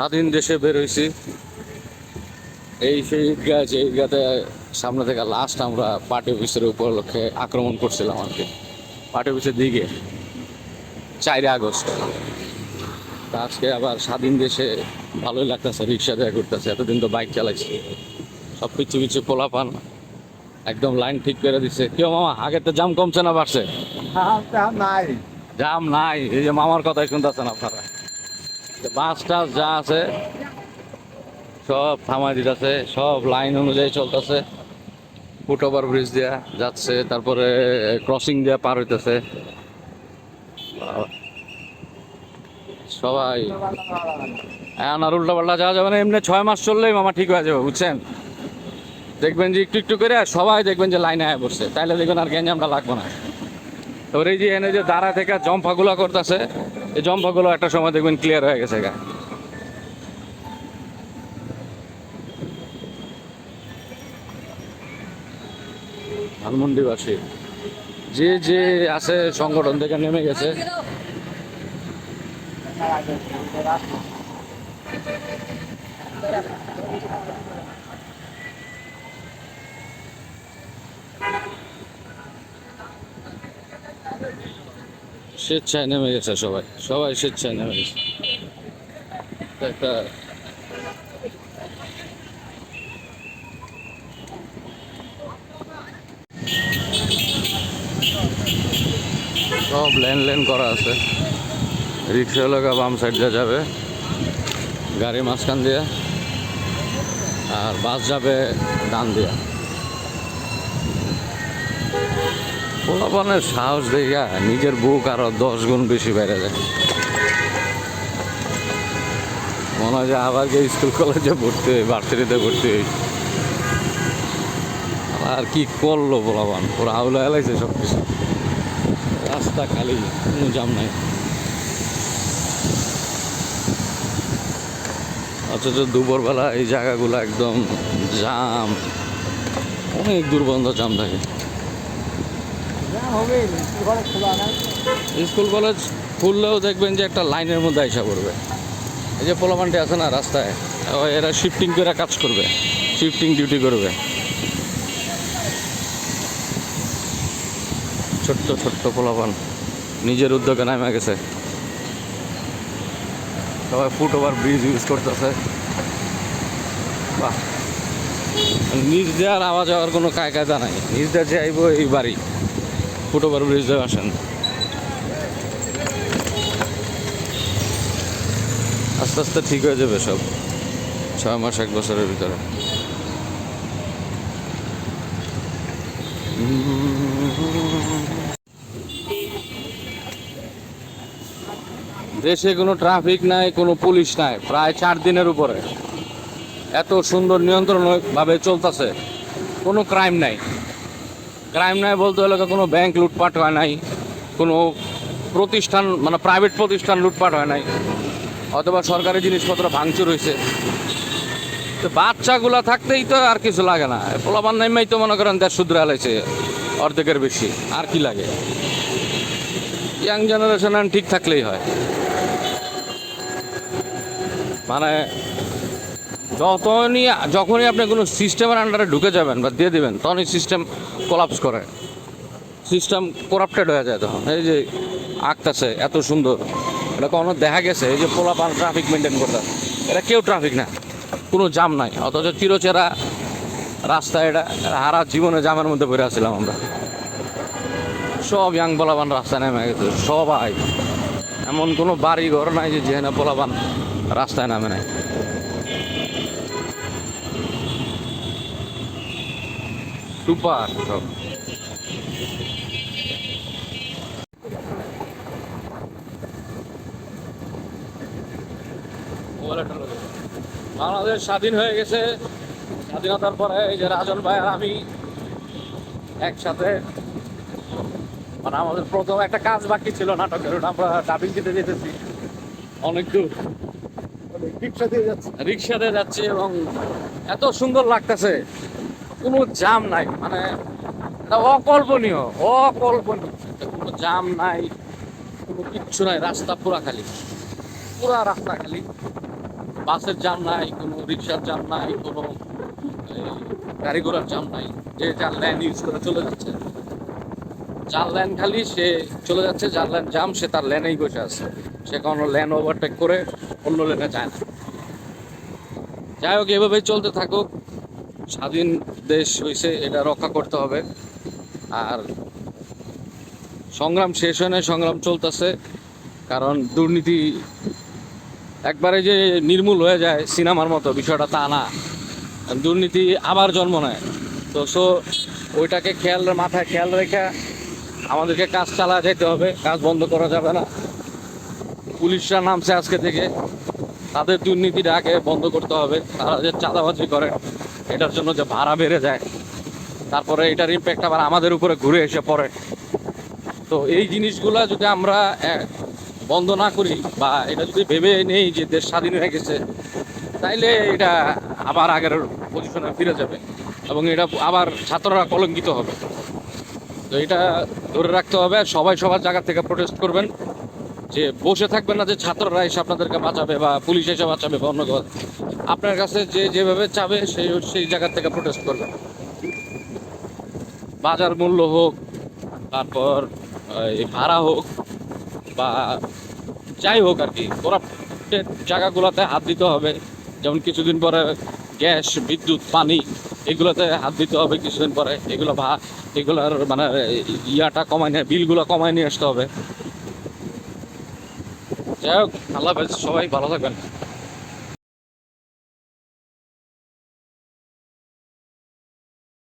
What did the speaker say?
স্বাধীন দেশে বেরোইছি এই সেই ঈদগাহ যে ঈদগাতে সামনে থেকে লাস্ট আমরা পার্টি অফিসের উপলক্ষে আক্রমণ করছিলাম আর কি। পার্টি অফিসের দিকে চারই আগস্ট। আজকে আবার স্বাধীন দেশে ভালোই লাগতেছে রিক্সা দেওয়া করতেছে এতদিন তো বাইক চালাইছি। সব পিছু পিছু পোলা পান একদম লাইন ঠিক করে দিছে। কেউ মামা আগের তো জাম কমছে না বাড়ছে? জাম নাই এই যে মামার কথাই শুনতেছেন আপনারা। বাস টাস যা আছে, সব থামাই দিতেছে, সব লাইন অনুযায়ী চলতেছে। ফুট ওভার ব্রিজ দিয়া যাচ্ছে, তারপরে ক্রসিং দিয়া পার হইতেছে। সবাই। এখন আর উল্টা পাল্টা যাওয়া যাবে না, এমনি ছয় মাস চললেই মামা ঠিক হয়ে যাবে, বুঝছেন? দেখবেন যে একটু একটু করে সবাই দেখবেন যে লাইনে আয় বসছে তাইলে দেখবেন আর গ্যাঞ্জামটা লাগবে না। তোর এই যে এনে যে দাঁড়া থেকে জম্পাগুলো করতেছে এই জম্পাগুলো একটা সময় দেখবেন ক্লিয়ার হয়ে গেছে গা। ধানমন্ডিবাসী। যে যে আছে সংগঠন থেকে নেমে গেছে। স্বেচ্ছায় নেমে গেছে সবাই। সবাই স্বেচ্ছায় নেমে গেছে। একটা সব লেন লেন করা আছে। রিক্সা লাগা বাম সাইড দিয়ে যাবে। গাড়ি মাঝখান দিয়ে। আর বাস যাবে ডান দিয়া। পোলাপানের সাহস দেখা নিজের বুক আরও দশ গুণ বেশি বেড়ে যায়। মনে হয় যে আবার গিয়ে স্কুল, কলেজে ভর্তি হই, ভার্সিটিতে ভর্তি হই। আর কি করল পোলাপান ওরা আউলা এলাইছে সব কিছু রাস্তা খালি, কোনো জাম নাই। অথচ দুপুরবেলা এই জায়গাগুলো একদম জাম। অনেক দুর্গন্ধ জাম থাকে। স্কুল কলেজ খুললেও দেখবেন যে একটা লাইনের মধ্যে আইসা পড়বে। এই যে পোলামানটি আছে না রাস্তায় এরা শিফটিং করে কাজ করবে শিফটিং ডিউটি করবে। ছোট্ট ছোট্ট পোলাপান নিজের উদ্যোগে নামে গেছে। সবাই ফুট ওভার ব্রিজ ইউজ করতেছে। বাহ। নিজ দেওয়ার আওয়াজ হওয়ার কোনো কায় কায়দা নাই, নিজ দেওয়া যে আইব এই বাড়ি। ফুট ওভার ব্রিজ আসেন। আস্তে আস্তে ঠিক হয়ে যাবে সব। ছয় মাস, এক বছরের ভিতরে। দেশে কোনো ট্রাফিক নাই, কোনো পুলিশ নাই, প্রায় চার দিনের উপরে। এত সুন্দর নিয়ন্ত্রণ ভাবে চলতেছে, কোনো ক্রাইম নাই। ক্রাইম নাই বলতে হলে কোনো ব্যাংক লুটপাট হয় নাই, কোনো প্রতিষ্ঠান মানে প্রাইভেট প্রতিষ্ঠান লুটপাট হয় নাই, অথবা সরকারি জিনিসপত্র ভাঙচুর হয়েছে তো বাচ্চাগুলা থাকতেই তো আর কিছু লাগে না। পোলাপান নাইমাই তো মনে করেন দেড় শুদ্র হালাইছে, অর্ধেকের বেশি, আর কি লাগে? ইয়াং জেনারেশন ঠিক থাকলেই হয়। মানে যতই যখনই আপনি কোনো সিস্টেমের আন্ডারে ঢুকে যাবেন বা দিয়ে দেবেন, তখনই সিস্টেম কোলাপস করে। সিস্টেম করাপ্টেড হয়ে যায় তখন। এই যে আঁকতেছে, এত সুন্দর। এটা কখনো দেখা গেছে? এই যে পোলাপান ট্রাফিক মেনটেন করতে। এটা কেউ ট্রাফিক না। কোনো জাম নাই। অথচ চিরচেরা রাস্তা এটা হারা জীবনে জামের মধ্যে পড়ে আসছিলাম আমরা। সব ইয়াং পোলাপান রাস্তায় নেমে গেছে, সবাই। এমন কোনো বাড়ি ঘর নাই যে যেখানে পোলাপান রাস্তায় নামে নাই। সুপার সব বাংলাদেশ স্বাধীন হয়ে গেছে। স্বাধীনতার পরে এই যে রাজন ভাই আর আমি একসাথে মানে আমাদের প্রথম একটা কাজ বাকি ছিল নাটকের ওটা আমরা ডাবিং দিতে যেতেছি। অনেক দূর। রিক্সা দিয়ে যাচ্ছে। রিক্সাতে যাচ্ছি এবং এত সুন্দর লাগতেছে। কোনো জাম নাই মানে অকল্পনীয় অকল্পনীয়। কোনো জাম নাই, কোনো কিচ্ছু নাই, রাস্তা পুরা খালি। পুরা রাস্তা খালি। বাসের জাম নাই, কোনো রিক্সার জাম নাই, কোনো গাড়ি ঘোড়ার জাম নাই। যে যার ল্যান্ড ইউজ করে চলে যাচ্ছে। যার ল্যান্ড খালি, সে চলে যাচ্ছে, যার ল্যান্ড জাম, সে তার ল্যানেই বসে আছে। সে কোনো ল্যান্ড ওভারটেক করে অন্য লেনে যায় না। যাই হোক, এভাবেই চলতে থাকুক। স্বাধীন দেশ হয়েছে এটা রক্ষা করতে হবে। আর সংগ্রাম শেষ হয় সংগ্রাম চলতেছে, কারণ দুর্নীতি একবারে যে নির্মূল হয়ে যায় সিনেমার মতো, বিষয়টা তা না। দুর্নীতি আবার জন্ম নেয়। তো সো ওইটাকে খেয়াল মাথায় খেয়াল রেখে আমাদেরকে কাজ চালা যেতে হবে, কাজ বন্ধ করা যাবে না। পুলিশরা নামছে আজকে থেকে। তাদের দুর্নীতিটা আগে বন্ধ করতে হবে। তারা যে চাঁদাবাজি করে, এটার জন্য যে ভাড়া বেড়ে যায়, তারপরে এটার ইম্প্যাক্ট আবার আমাদের উপরে ঘুরে এসে পড়ে। তো এই জিনিসগুলা যদি আমরা বন্ধ না করি বা এটা যদি ভেবে নেই যে দেশ স্বাধীন হয়ে গেছে, তাইলে এটা আবার আগের পজিশনে ফিরে যাবে এবং এটা আবার ছাত্ররা কলঙ্কিত হবে। তো এটা ধরে রাখতে হবে, সবাই সবার জায়গা থেকে প্রোটেস্ট করবেন। যে বসে থাকবেন না, যে ছাত্ররা এসে আপনাদেরকে বাঁচাবে বা পুলিশ এসে বাঁচাবে বা অন্য কেউ। আপনার কাছে যে যেভাবে চাবে, সেই সেই জায়গা থেকে প্রোটেস্ট করবেন। বাজার মূল্য হোক, তারপর, এই ভাড়া হোক, বা যাই হোক আর কি, ওরা জায়গাগুলোতে হাত দিতে হবে। যেমন কিছুদিন পরে গ্যাস, বিদ্যুৎ, পানি, এগুলোতে হাত দিতে হবে কিছুদিন পরে। এগুলো ভা এগুলোর মানে ইয়াটা কমায় নিয়ে বিলগুলো কমায় নিয়ে আসতে হবে। যাই হোক আল্লাহ সবাই ভালো থাকবেন